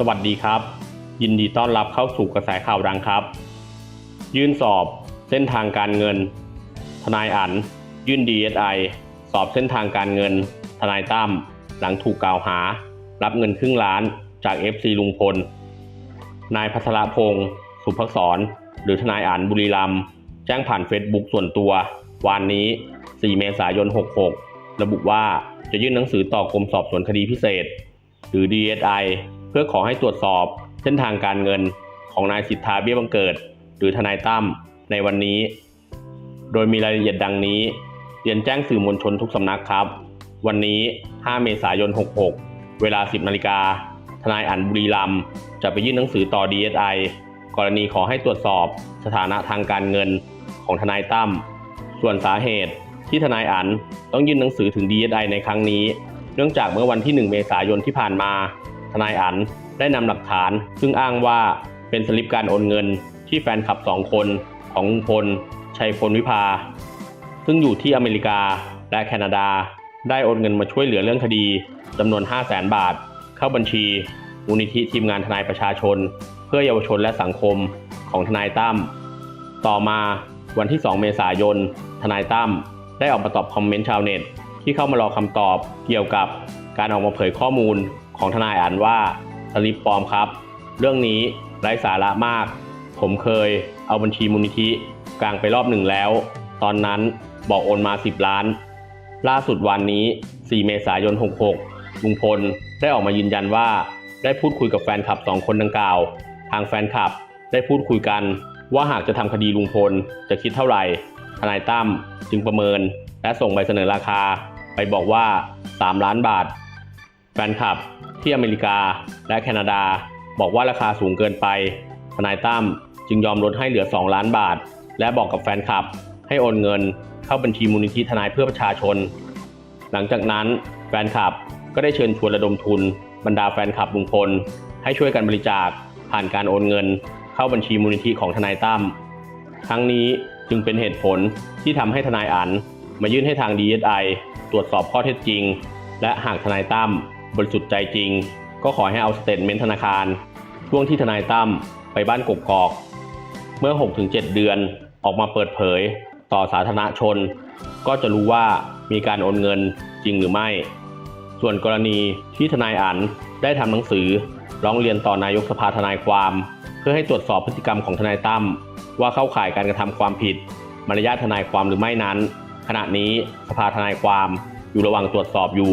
สวัสดีครับ ยินดีต้อนรับเข้าสู่กระแสข่าวดังครับ ยื่นสอบเส้นทางการเงิน ทนายอันยื่น DSI สอบเส้นทางการเงิน ทนายตั้มหลังถูกกล่าวหา รับเงินครึ่งล้านจาก FC ลุงพล นายพัทรพงศ์สุภักษรหรือทนายอันบุรีรัมแจ้งผ่านเฟซบุ๊กส่วนตัววันนี้ 4 เมษายน 66 ระบุว่าจะยื่นหนังสือต่อกรมสอบสวนคดีพิเศษ หรือ DSI พื่อขอให้ตรวจสอบเส้นทางการเงินของนายสิทธาเบี้ยบังเกิด หรือทนายตั้มในวันนี้ โดยมีรายละเอียดดังนี้ เรียนแจ้งสื่อมวลชนทุกสำนักครับ วันนี้ 5 เมษายน 66 เวลา 10นาฬิกาทนายอันบุรีรัมย์จะไปยื่นหนังสือต่อ DSI กรณีขอให้ตรวจสอบสถานะทางการเงินของทนายตั้ม ส่วนสาเหตุที่ทนายอันต้องยื่นหนังสือถึง DSI ในครั้งนี้ เนื่องจากเมื่อวันที่ 1 เมษายนที่ผ่านมา ทนายอันได้นำหลักฐาน ซึ่งอ้างว่าเป็นสลิปการโอนเงินที่แฟนคลับสองคนของลุงพลชัยพลวิภา ซึ่งอยู่ที่อเมริกาและแคนาดา ได้โอนเงินมาช่วยเหลือเรื่องคดีจำนวน 5 0 0แสนบาท เข้าบัญชีมูลนิธิทีมงานทนายประชาชน เพื่อเยาวชนและสังคมของทนายตั้มต่อมาวันที่ 2 เมษายน ทนายตั้มได้ออกมาตอบคอมเมนต์ชาวเน็ต ที่เข้ามารอคำตอบเกี่ยวกับการออกมาเผยข้อมูล ของทนายอันว่าสลิปปลอมครับ เรื่องนี้ไร้สาระมาก ผมเคยเอาบัญชีมูลนิธิกลางไปรอบหนึ่งแล้ว ตอนนั้นบอกโอนมา 10 ล้าน ล่าสุดวันนี้ 4 เมษายน 66 ลุงพลได้ออกมายืนยันว่า ได้พูดคุยกับแฟนคลับ 2 คนดังกล่าว ทางแฟนคลับได้พูดคุยกัน ว่าหากจะทำคดีลุงพลจะคิดเท่าไหร่ ทนายตั้มจึงประเมิน และส่งใบเสนอราคา ไปบอกว่า 3 ล้านบาท แฟนคลับที่อเมริกาและแคนาดา บอกว่าราคาสูงเกินไป ทนายตั้มจึงยอมลดให้เหลือ 2 ล้านบาท และบอกกับแฟนคลับให้โอนเงินเข้าบัญชีมูลนิธิทนายเพื่อประชาชน หลังจากนั้นแฟนคลับก็ได้เชิญชวนระดมทุน บรรดาแฟนคลับลุงพล ให้ช่วยกันบริจาคผ่านการโอนเงิน เข้าบัญชีมูลนิธิของทนายตั้มทั้งนี้จึงเป็นเหตุผลที่ทำให้ทนายอันมายื่นให้ทาง DSI ตรวจสอบข้อเท็จจริง และหากทนายตั้ม บริสุทธิ์ใจจริง ก็ขอให้เอาสเตทเมนต์ธนาคาร ช่วงที่ทนายตั้มไปบ้านกกอก เมื่อ 6-7 เดือนออกมาเปิดเผยต่อสาธารณชน ก็จะรู้ว่ามีการโอนเงินจริงหรือไม่ ส่วนกรณีที่ทนายอันได้ทำหนังสือร้องเรียนต่อนายกสภาทนายความ เพื่อให้ตรวจสอบพฤติกรรมของทนายตั้มว่าเข้าข่ายการกระทำความผิด มารยาททนายความหรือไม่นั้น ขณะนี้สภาทนายความอยู่ระหว่างตรวจสอบอยู่